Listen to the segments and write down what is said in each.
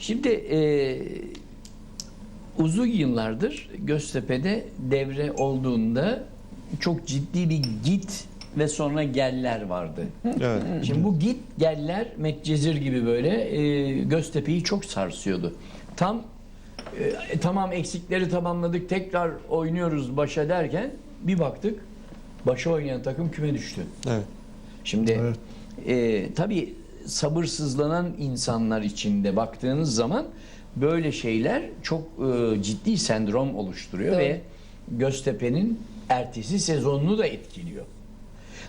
Şimdi e, uzun yıllardır Göztepe'de devre olduğunda çok ciddi bir git ve sonra geller vardı. Evet. Şimdi bu git geller Medcezir gibi böyle e, Göztepe'yi çok sarsıyordu. Tam e, tamam eksikleri tamamladık tekrar oynuyoruz başa derken bir baktık başa oynayan takım küme düştü. Evet. Şimdi Evet. e, tabii sabırsızlanan insanlar içinde baktığınız zaman böyle şeyler çok e, ciddi sendrom oluşturuyor Doğru. ve Göztepe'nin ertesi sezonunu da etkiliyor.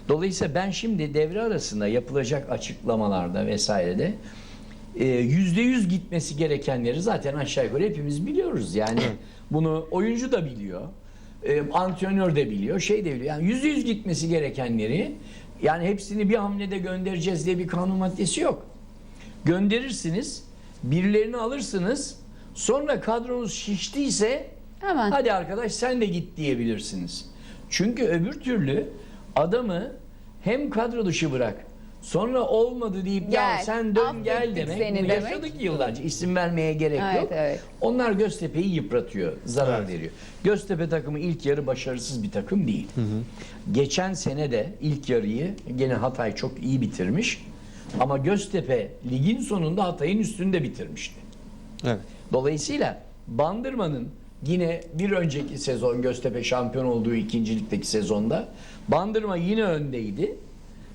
Dolayısıyla ben şimdi devre arasında yapılacak açıklamalarda vesairede e, yüzde yüz gitmesi gerekenleri zaten aşağı yukarı hepimiz biliyoruz. Yani bunu oyuncu da biliyor. E, antrenör de biliyor. Şey de biliyor. Yani yüzde yüz gitmesi gerekenleri yani hepsini bir hamlede göndereceğiz diye bir kanun maddesi yok. Gönderirsiniz, birilerini alırsınız. Sonra kadronuz şiştiyse Hemen. hadi arkadaş sen de git diyebilirsiniz. Çünkü öbür türlü adamı hem kadro dışı bırak sonra olmadı deyip ya Gel, sen dön affettik gel demek. seni Bunu demek. yaşadık yıllarca. İsim vermeye gerek Evet, yok. evet. Onlar Göztepe'yi yıpratıyor, zarar Evet. veriyor. Göztepe takımı ilk yarı başarısız bir takım değil. Geçen sene de ilk yarıyı gene Hatay çok iyi bitirmiş. Ama Göztepe ligin sonunda Hatay'ın üstünde bitirmişti. Evet. Dolayısıyla Bandırma'nın yine bir önceki sezon Göztepe şampiyon olduğu ikincilikteki sezonda Bandırma yine öndeydi.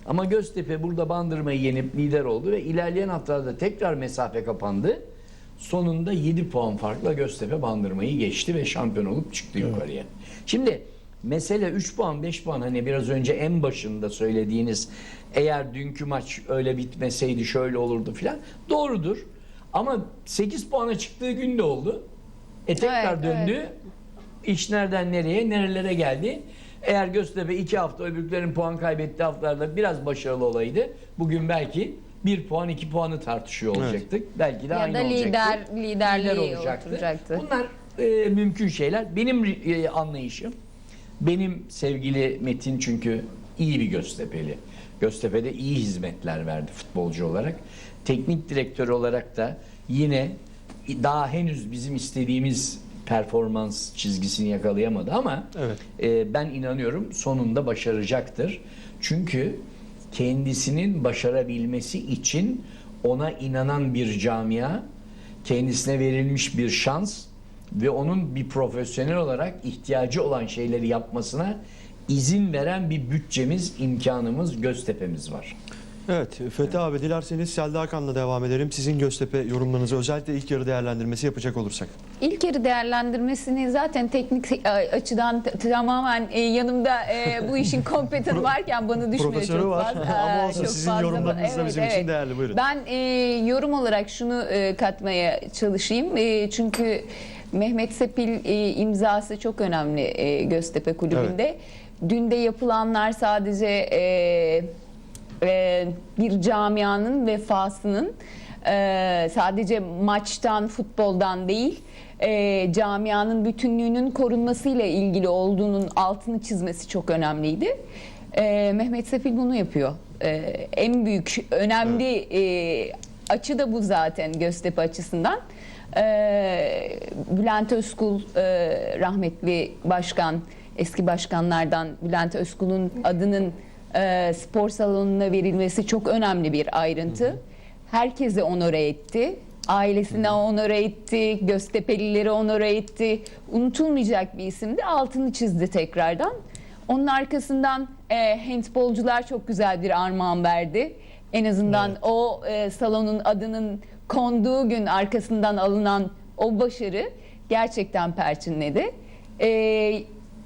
Ama Göztepe burada Bandırma'yı yenip lider oldu ve ilerleyen haftalarda tekrar mesafe kapandı. Sonunda 7 puan farkla Göztepe Bandırma'yı geçti ve şampiyon olup çıktı yukarıya. Şimdi mesele 3 puan 5 puan hani biraz önce en başında söylediğiniz eğer dünkü maç öyle bitmeseydi şöyle olurdu filan doğrudur. Ama 8 puana çıktığı gün de oldu. E tekrar Evet, döndü. evet. İş nereden nereye, nerelere geldi? Eğer Göztepe iki hafta öbürlerin puan kaybettiği haftalarda biraz başarılı olaydı. Bugün belki bir puan iki puanı tartışıyor Evet. olacaktık. Belki de Ya aynı da olacaktı. lider- liderliği Lider olacaktı. oturacaktı. Bunlar e, mümkün şeyler. Benim e, anlayışım, benim sevgili Metin çünkü iyi bir Göztepe'li. Göztepe'de iyi hizmetler verdi futbolcu olarak. Teknik direktör olarak da yine daha henüz bizim istediğimiz performans çizgisini yakalayamadı ama Evet. e, ben inanıyorum sonunda başaracaktır. Çünkü kendisinin başarabilmesi için ona inanan bir camia, kendisine verilmiş bir şans ve onun bir profesyonel olarak ihtiyacı olan şeyleri yapmasına izin veren bir bütçemiz, imkanımız, Göztepe'miz var. Evet. Fethi abi dilerseniz Selda Hakan'la devam edelim. Sizin Göztepe yorumlarınızı özellikle ilk yarı değerlendirmesi yapacak olursak. İlk yarı değerlendirmesini zaten teknik e, açıdan tamamen e, yanımda e, bu işin kompetanı varken bana düşmüyor Profesörü çok var. fazla. Ama olsun, çok sizin fazla. yorumlarınız da bizim için değerli. Buyurun. Ben e, yorum olarak şunu e, katmaya çalışayım. E, çünkü Mehmet Sepil e, imzası çok önemli e, Göztepe Kulübü'nde. Dün de yapılanlar sadece e, e, bir camianın vefasının e, sadece maçtan, futboldan değil, e, camianın bütünlüğünün korunmasıyla ilgili olduğunun altını çizmesi çok önemliydi. E, Mehmet Sefil bunu yapıyor. E, en büyük, önemli e, açı da bu zaten Göztepe açısından. E, Bülent Özkul e, rahmetli başkan, eski başkanlardan Bülent Özkul'un adının e, spor salonuna verilmesi çok önemli bir ayrıntı. Herkese onore etti. Ailesine onore etti, Göztepelileri onore etti. Unutulmayacak bir isimdi. Altını çizdi tekrardan. Onun arkasından e, handbolcular çok güzel bir armağan verdi. En azından o e, salonun adının konduğu gün arkasından alınan o başarı gerçekten perçinledi. E,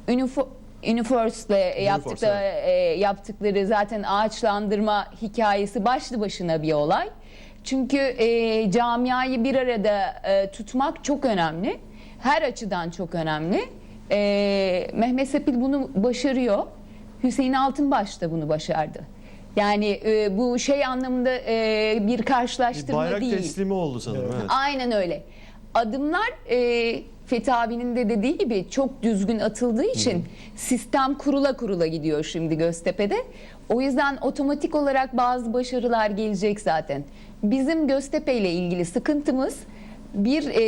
Unifo- Universe'le yaptıkları, e, yaptıkları zaten ağaçlandırma hikayesi başlı başına bir olay. Çünkü e, camiayı bir arada e, tutmak çok önemli. Her açıdan çok önemli. E, Mehmet Sepil bunu başarıyor. Hüseyin Altınbaş da bunu başardı. Yani e, bu şey anlamında e, bir Bir karşılaştırma bayrak değil. teslimi oldu sanırım. Evet. Aynen öyle. Adımlar e, Fethi abinin de dediği gibi çok düzgün atıldığı için sistem kurula kurula gidiyor şimdi Göztepe'de. O yüzden otomatik olarak bazı başarılar gelecek zaten. Bizim Göztepe ile ilgili sıkıntımız bir e,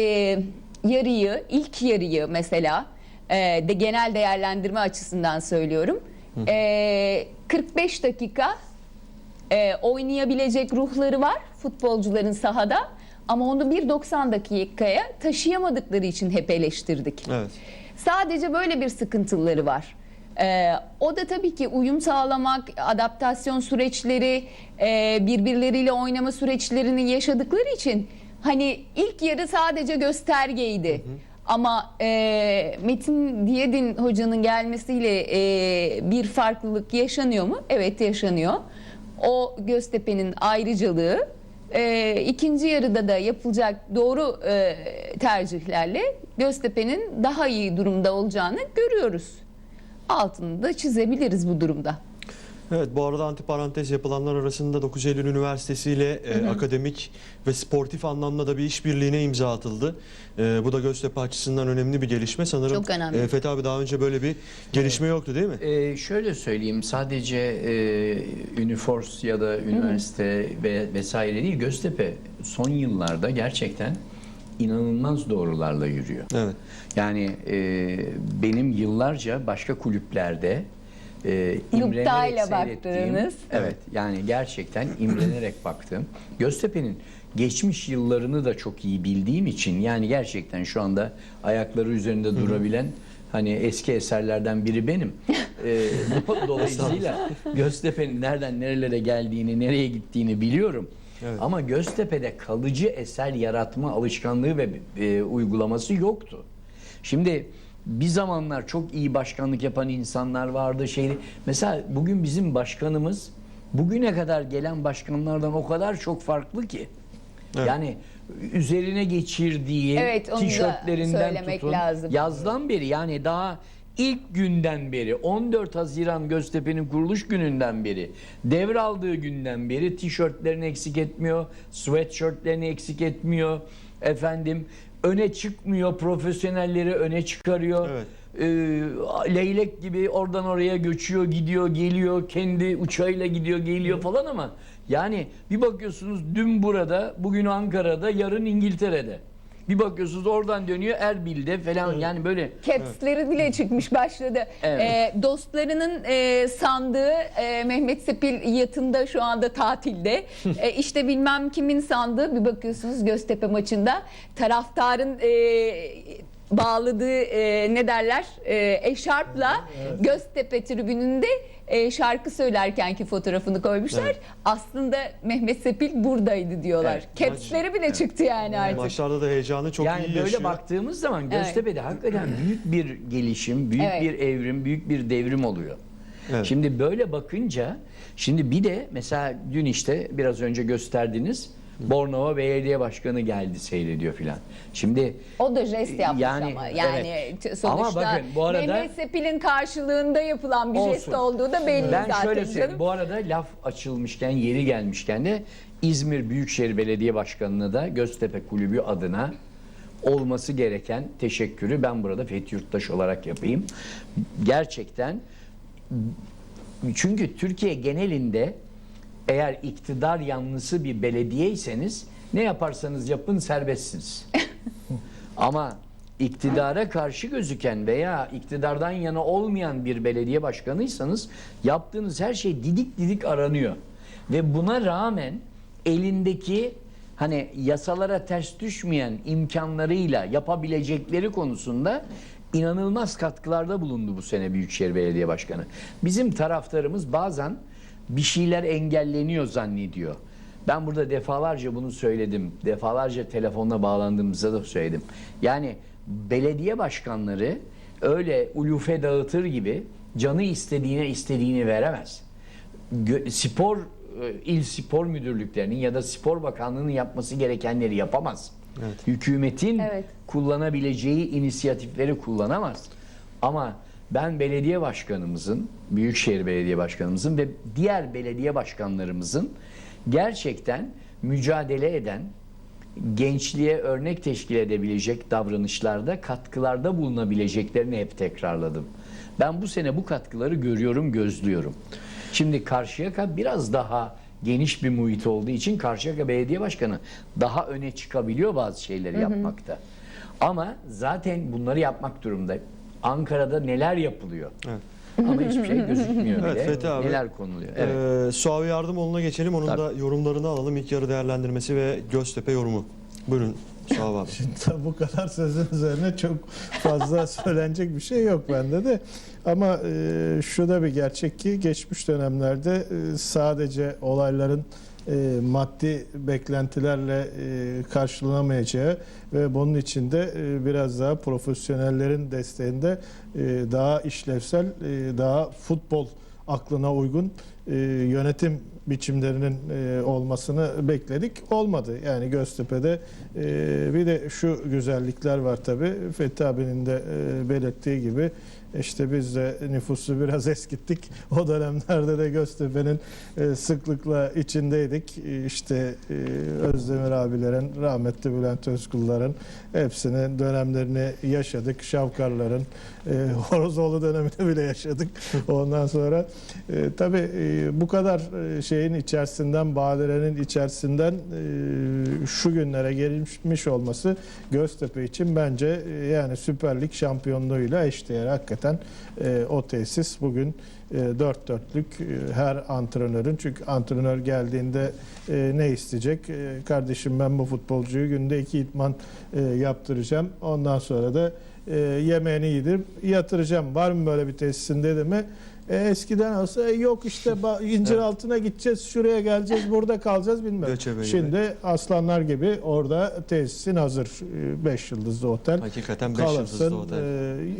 yarıyı, ilk yarıyı mesela e, de genel değerlendirme açısından söylüyorum. E, 45 dakika e, oynayabilecek ruhları var futbolcuların sahada ama onu bir 90 dakikaya taşıyamadıkları için hep eleştirdik. Evet. Sadece böyle bir sıkıntıları var. Ee, o da tabii ki uyum sağlamak, adaptasyon süreçleri, e, birbirleriyle oynama süreçlerini yaşadıkları için hani ilk yarı sadece göstergeydi. Ama e, Metin Diyedin hocanın gelmesiyle e, bir farklılık yaşanıyor mu? Evet yaşanıyor. O Göztepe'nin ayrıcalığı e, ikinci yarıda da yapılacak doğru e, tercihlerle Göztepe'nin daha iyi durumda olacağını görüyoruz. Altını da çizebiliriz bu durumda. Evet bu arada antiparantez yapılanlar arasında 9 Eylül Üniversitesi ile e, akademik ve sportif anlamda da bir işbirliğine imza atıldı. E, bu da Göztepe açısından önemli bir gelişme. Sanırım Çok önemli. e, Fethi abi daha önce böyle bir gelişme yoktu değil mi? Ee, şöyle söyleyeyim sadece e, Unifors ya da üniversite ve vesaire değil Göztepe son yıllarda gerçekten inanılmaz doğrularla yürüyor. Evet. Yani e, benim yıllarca başka kulüplerde e, imrenerek seyrettiğim- baktığınız. Evet yani gerçekten imrenerek baktım. Göztepe'nin geçmiş yıllarını da çok iyi bildiğim için yani gerçekten şu anda ayakları üzerinde durabilen hani eski eserlerden biri benim. E, do- dolayısıyla Göztepe'nin nereden nerelere geldiğini, nereye gittiğini biliyorum. Evet. Ama Göztepe'de kalıcı eser yaratma alışkanlığı ve e, uygulaması yoktu. Şimdi bir zamanlar çok iyi başkanlık yapan insanlar vardı. Şey, mesela bugün bizim başkanımız bugüne kadar gelen başkanlardan o kadar çok farklı ki. Evet. Yani üzerine geçirdiği Evet, tişörtlerinden tutun lazım. yazdan beri yani daha ilk günden beri 14 Haziran Göztepe'nin kuruluş gününden beri devraldığı günden beri tişörtlerini eksik etmiyor, sweatshirtlerini eksik etmiyor. Efendim öne çıkmıyor, profesyonelleri öne çıkarıyor. Evet. Ee, leylek gibi oradan oraya göçüyor, gidiyor, geliyor, kendi uçağıyla gidiyor, geliyor falan ama yani bir bakıyorsunuz dün burada, bugün Ankara'da, yarın İngiltere'de. Bir bakıyorsunuz oradan dönüyor Erbil'de falan yani böyle Caps'leri bile çıkmış başladı. Evet. Ee, dostlarının e, sandığı e, Mehmet Sepil yatında şu anda tatilde. e, işte bilmem kimin sandığı bir bakıyorsunuz Göztepe maçında taraftarın e, bağladığı e, ne derler e, eşarpla Göztepe tribününde e, şarkı söylerkenki fotoğrafını koymuşlar. Evet. Aslında Mehmet Sepil buradaydı diyorlar. Evet. Caps'leri bile çıktı yani artık. Maçlarda da heyecanı çok yani iyi böyle yaşıyor. baktığımız zaman Göztepe'de hakikaten büyük bir gelişim, büyük Evet. bir evrim, büyük bir devrim oluyor. Evet. Şimdi böyle bakınca şimdi bir de mesela dün işte biraz önce gösterdiniz Bornova Belediye Başkanı geldi seyrediyor filan. Şimdi O da jest yapmış Yani, ama yani evet. sonuçta Ama bakın bu arada- Mehmet Sepil'in karşılığında yapılan bir jest Olsun. olduğu da belli ben zaten şöyle canım. Bu arada laf açılmışken, yeri gelmişken de İzmir Büyükşehir Belediye Başkanı'na da Göztepe Kulübü adına olması gereken teşekkürü ben burada Fethi Yurttaş olarak yapayım. Gerçekten çünkü Türkiye genelinde eğer iktidar yanlısı bir belediyeyseniz ne yaparsanız yapın serbestsiniz. Ama iktidara karşı gözüken veya iktidardan yana olmayan bir belediye başkanıysanız yaptığınız her şey didik didik aranıyor. Ve buna rağmen elindeki hani yasalara ters düşmeyen imkanlarıyla yapabilecekleri konusunda inanılmaz katkılarda bulundu bu sene Büyükşehir Belediye Başkanı. Bizim taraftarımız bazen bir şeyler engelleniyor zannediyor. Ben burada defalarca bunu söyledim. Defalarca telefonla bağlandığımızda da söyledim. Yani belediye başkanları öyle ulufe dağıtır gibi canı istediğine istediğini veremez. Spor e, il spor müdürlüklerinin ya da spor bakanlığının yapması gerekenleri yapamaz. Evet. Hükümetin Evet. kullanabileceği inisiyatifleri kullanamaz. Ama ben belediye başkanımızın, Büyükşehir Belediye Başkanımızın ve diğer belediye başkanlarımızın gerçekten mücadele eden, gençliğe örnek teşkil edebilecek davranışlarda katkılarda bulunabileceklerini hep tekrarladım. Ben bu sene bu katkıları görüyorum, gözlüyorum. Şimdi Karşıyaka biraz daha geniş bir muhit olduğu için Karşıyaka Belediye Başkanı daha öne çıkabiliyor bazı şeyleri yapmakta. Ama zaten bunları yapmak durumda. Ankara'da neler yapılıyor? Evet. Ama hiçbir şey gözükmüyor bile. Evet, Fethi abi. Neler konuluyor? Evet. Ee, Suavi Yardımoğlu'na geçelim. Onun Tabii. da yorumlarını alalım. İlk yarı değerlendirmesi ve Göztepe yorumu. Buyurun Suavi abi. Şimdi bu kadar sözün üzerine çok fazla söylenecek bir şey yok bende de. Ama e, şu da bir gerçek ki geçmiş dönemlerde e, sadece olayların e, maddi beklentilerle e, karşılanamayacağı ve bunun içinde e, biraz daha profesyonellerin desteğinde e, daha işlevsel, e, daha futbol aklına uygun e, yönetim biçimlerinin e, olmasını bekledik. Olmadı. Yani Göztepe'de e, bir de şu güzellikler var tabii. Fethi abinin de e, belirttiği gibi işte biz de nüfusu biraz eskittik. O dönemlerde de Göztepe'nin e, sıklıkla içindeydik. E, İşte e, Özdemir abilerin, rahmetli Bülent Özkulların hepsinin dönemlerini yaşadık. Şavkarların, Horozoğlu dönemini bile yaşadık. Ondan sonra tabii bu kadar şeyin içerisinden, badirenin içerisinden şu günlere gelmiş olması Göztepe için bence yani Süper Lig şampiyonluğuyla eşdeğer hakikaten e, o tesis bugün e, dört dörtlük e, her antrenörün çünkü antrenör geldiğinde e, ne isteyecek? E, kardeşim ben bu futbolcuyu günde iki itman e, yaptıracağım. Ondan sonra da e, yemeğini yedirip yatıracağım. Var mı böyle bir tesisin dedi mi? E, eskiden olsa "E, yok işte incir Evet. altına gideceğiz, şuraya geleceğiz, burada kalacağız bilmem. Göçebe gibi. Şimdi aslanlar gibi orada tesisin hazır. 5 yıldızlı otel. Hakikaten 5 Kalırsın, yıldızlı otel.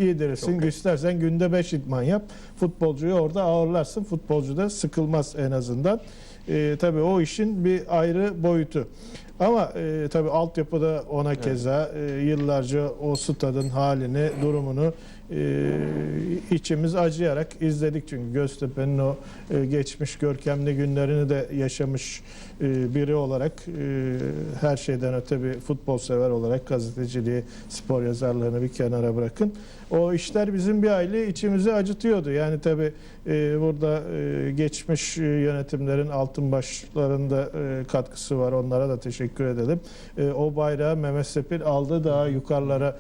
e, yedirirsin. Çok. İstersen günde 5 idman yap. Futbolcuyu orada ağırlarsın. Futbolcu da sıkılmaz en azından. E, tabii o işin bir ayrı boyutu. Ama e, tabii altyapıda ona keza e, yıllarca o stadın halini, durumunu e, içimiz acıyarak izledik çünkü Göztepe'nin o e, geçmiş görkemli günlerini de yaşamış e, biri olarak e, her şeyden öte bir futbol sever olarak gazeteciliği, spor yazarlığını bir kenara bırakın. O işler bizim bir aile içimizi acıtıyordu. Yani tabii e, burada geçmiş yönetimlerin altın başlarında katkısı var. Onlara da teşekkür edelim. O bayrağı Mehmet Sepil aldı daha yukarılara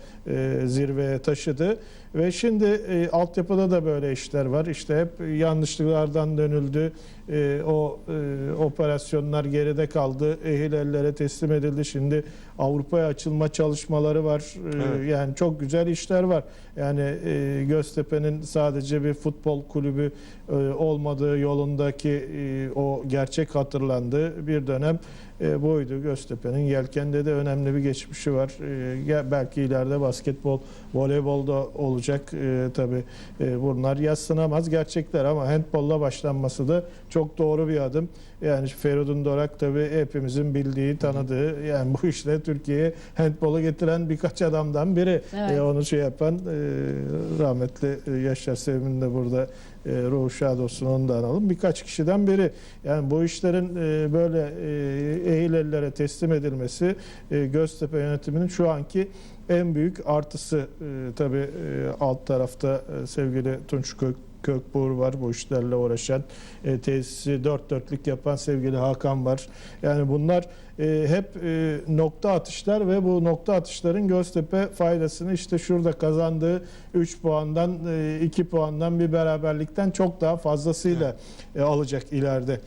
zirveye taşıdı. Ve şimdi e, altyapıda da böyle işler var. İşte hep yanlışlıklardan dönüldü. E, o e, operasyonlar geride kaldı. Ehil ellere teslim edildi. Şimdi Avrupa'ya açılma çalışmaları var. E, Evet. Yani çok güzel işler var. Yani e, Göztepe'nin sadece bir futbol kulübü e, olmadığı yolundaki e, o gerçek hatırlandı. Bir dönem e, buydu Göztepe'nin. Yelken'de de önemli bir geçmişi var. E, belki ileride basketbol, voleybol da olacak. E, tabii e, bunlar yadsınamaz gerçekler ama handbolla başlanması da çok doğru bir adım. Yani Feridun Dorak tabii hepimizin bildiği, tanıdığı yani bu işle Türkiye'ye handbolu getiren birkaç adamdan biri. Evet. E, onu şey yapan e, rahmetli e, Yaşar Sevim'in de burada e, ruhu şad olsun onu da analım. Birkaç kişiden biri. Yani bu işlerin e, böyle e, ehil ellere teslim edilmesi e, Göztepe yönetiminin şu anki en büyük artısı e, tabii e, alt tarafta e, sevgili Tunç Kök Kökbuğur var bu işlerle uğraşan e, tesisi dört dörtlük yapan sevgili Hakan var. Yani bunlar e, hep e, nokta atışlar ve bu nokta atışların Göztepe faydasını işte şurada kazandığı 3 puandan 2 puandan bir beraberlikten çok daha fazlasıyla e, alacak ileride.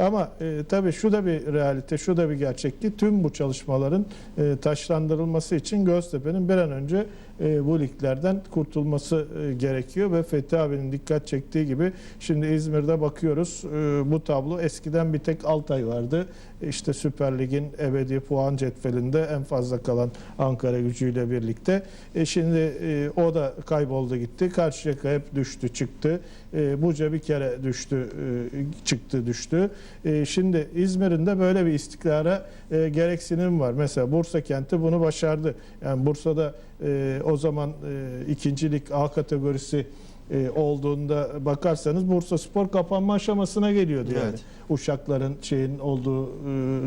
Ama e, tabii şu da bir realite, şu da bir gerçek ki tüm bu çalışmaların e, taşlandırılması için Göztepe'nin bir an önce e, bu liglerden kurtulması e, gerekiyor ve Fethi abinin dikkat çektiği gibi şimdi İzmir'de bakıyoruz e, bu tablo eskiden bir tek Altay vardı. İşte Süper Lig'in ebedi puan cetvelinde en fazla kalan Ankara gücüyle birlikte. E, şimdi e, o da kayboldu gitti. Karşıyaka hep düştü çıktı. E, Buca bir kere düştü e, çıktı düştü. E, şimdi İzmir'in de böyle bir istikrara e, gereksinim var. Mesela Bursa kenti bunu başardı. Yani Bursa'da e, o zaman e, ikinci lig A kategorisi e, olduğunda bakarsanız Bursa Spor kapanma aşamasına geliyordu yani. Evet. Uşakların şeyin olduğu e,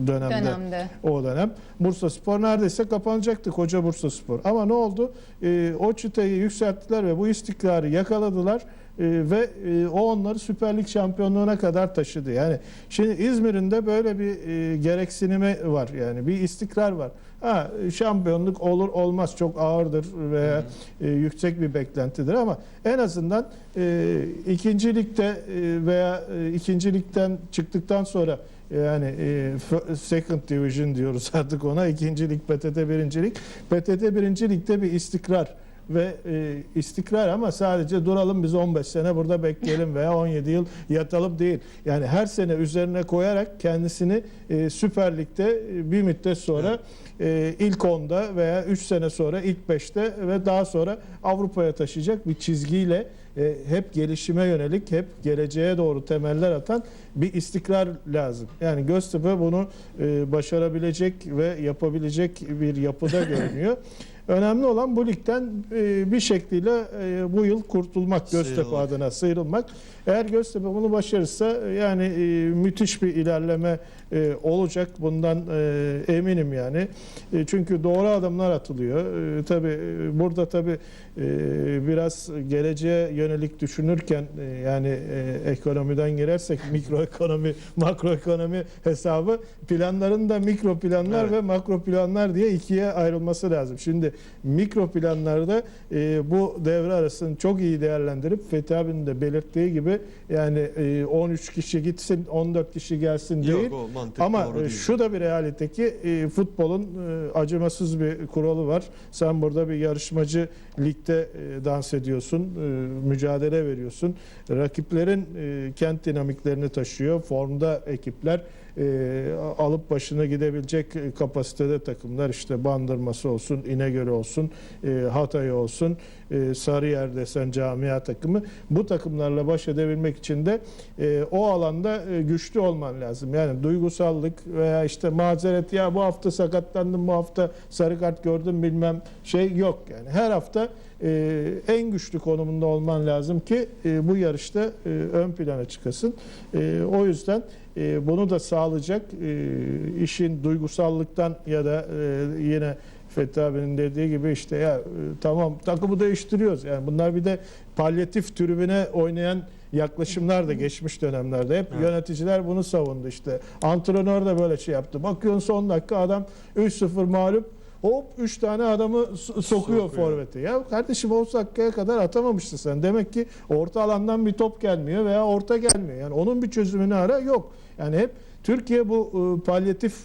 dönemde, Dönemde. o dönem. Bursa Spor neredeyse kapanacaktı koca Bursa Spor. Ama ne oldu? E, o çıtayı yükselttiler ve bu istikrarı yakaladılar ve e, o onları Süper Lig şampiyonluğuna kadar taşıdı. Yani şimdi İzmir'in de böyle bir e, gereksinimi var. Yani bir istikrar var. Ha, şampiyonluk olur olmaz çok ağırdır veya e, yüksek bir beklentidir ama en azından e, ikinci ligde e, veya e, ikinci ligden çıktıktan sonra yani e, second division diyoruz artık ona. ikinci lig, PTT birinci lig. PTT birinci ligde bir istikrar ve e, istikrar ama sadece duralım biz 15 sene burada bekleyelim veya 17 yıl yatalım değil. Yani her sene üzerine koyarak kendisini e, Süper Lig'de e, bir müddet sonra e, ilk 10'da veya 3 sene sonra ilk 5'te ve daha sonra Avrupa'ya taşıyacak bir çizgiyle e, hep gelişime yönelik, hep geleceğe doğru temeller atan bir istikrar lazım. Yani Göztepe bunu e, başarabilecek ve yapabilecek bir yapıda görünüyor. Önemli olan bu ligden e, bir şekliyle e, bu yıl kurtulmak, Göztepe Sıyrılmak. adına sıyrılmak. Eğer Göztepe bunu başarırsa e, yani müthiş bir ilerleme e, olacak. Bundan e, eminim yani. E, çünkü doğru adımlar atılıyor. E, tabii burada tabii e, biraz geleceğe yönelik düşünürken e, yani e, ekonomiden girersek mikroekonomi, makroekonomi hesabı planların da mikro planlar Evet. ve makro planlar diye ikiye ayrılması lazım. Şimdi mikro planlarda e, bu devre arasını çok iyi değerlendirip Fethi abinin de belirttiği gibi yani e, 13 kişi gitsin 14 kişi gelsin değil. Yok o mantık Ama doğru e, değil. şu da bir realite ki e, futbolun e, acımasız bir kuralı var. Sen burada bir yarışmacı ligde e, dans ediyorsun, e, mücadele veriyorsun. Rakiplerin e, kent dinamiklerini taşıyor. Formda ekipler e, alıp başına gidebilecek kapasitede takımlar işte Bandırması olsun, İnegöl olsun, e, Hatay olsun, e, Sarıyer desen camia takımı. Bu takımlarla baş edebilmek için de e, o alanda e, güçlü olman lazım. Yani duygusallık veya işte mazeret ya bu hafta sakatlandım, bu hafta sarı kart gördüm bilmem şey yok. Yani her hafta e, en güçlü konumunda olman lazım ki e, bu yarışta e, ön plana çıkasın. E, o yüzden e, bunu da sağlayacak e, işin duygusallıktan ya da e, yine Fethi abinin dediği gibi işte ya tamam takımı değiştiriyoruz. Yani bunlar bir de palyatif tribüne oynayan yaklaşımlar da geçmiş dönemlerde. Hep Evet. yöneticiler bunu savundu işte. Antrenör de böyle şey yaptı. Bakıyorsun son dakika adam 3-0 mağlup Hop 3 tane adamı so- sokuyor, Sokuyor. forvete. Ya kardeşim o dakikaya kadar atamamıştın sen. Demek ki orta alandan bir top gelmiyor veya orta gelmiyor. Yani onun bir çözümünü ara yok. Yani hep Türkiye bu e, palyatif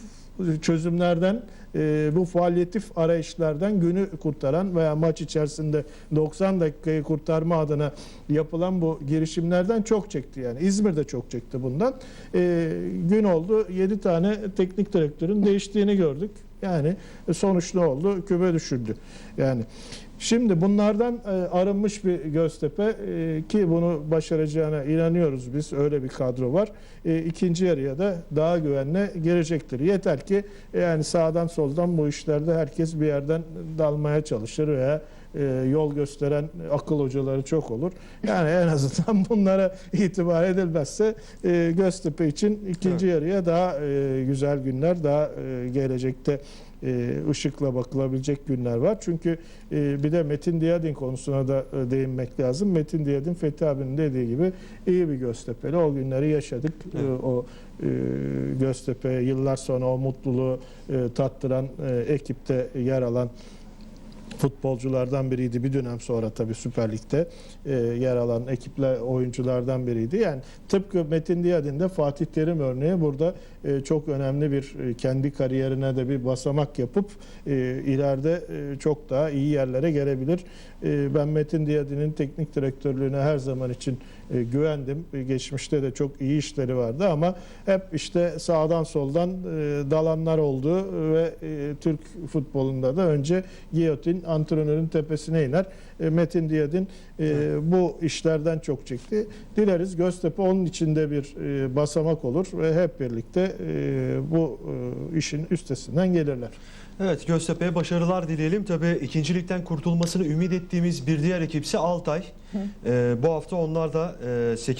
çözümlerden e, bu palyatif arayışlardan günü kurtaran veya maç içerisinde 90 dakikayı kurtarma adına yapılan bu girişimlerden çok çekti yani. İzmir'de çok çekti bundan. E, gün oldu 7 tane teknik direktörün değiştiğini gördük. Yani sonuç ne oldu? Küme düşürdü. Yani şimdi bunlardan e, arınmış bir Göztepe e, ki bunu başaracağına inanıyoruz biz. Öyle bir kadro var. E, ikinci yarıya da daha güvenle girecektir. Yeter ki e, yani sağdan soldan bu işlerde herkes bir yerden dalmaya çalışır veya e, yol gösteren akıl hocaları çok olur. Yani en azından bunlara itibar edilmezse e, Göztepe için ikinci yarıya daha e, güzel günler, daha e, gelecekte e, ışıkla bakılabilecek günler var. Çünkü e, bir de Metin Diyadin konusuna da e, değinmek lazım. Metin Diyadin Fethi abinin dediği gibi iyi bir Göztepe'li. O günleri yaşadık. E, Evet. o e, Göztepe yıllar sonra o mutluluğu e, tattıran e, ekipte yer alan futbolculardan biriydi. Bir dönem sonra tabii Süper Lig'de e, yer alan ekipler oyunculardan biriydi. Yani tıpkı Metin Diyadin de Fatih Terim örneği burada çok önemli bir e, kendi kariyerine de bir basamak yapıp e, ileride e, çok daha iyi yerlere gelebilir. E, ben Metin Diyadin'in teknik direktörlüğüne her zaman için e, güvendim. E, Geçmişte de çok iyi işleri vardı ama hep işte sağdan soldan e, dalanlar oldu ve e, Türk futbolunda da önce giyotin antrenörün tepesine iner. E, Metin Diyadin e, bu işlerden çok çekti. Dileriz Göztepe onun içinde bir e, basamak olur ve hep birlikte e, bu e, işin üstesinden gelirler. Evet Göztepe'ye başarılar dileyelim. Tabii ikinci ligden kurtulmasını ümit ettiğimiz bir diğer ekipse Altay. Ee, bu hafta onlar da 8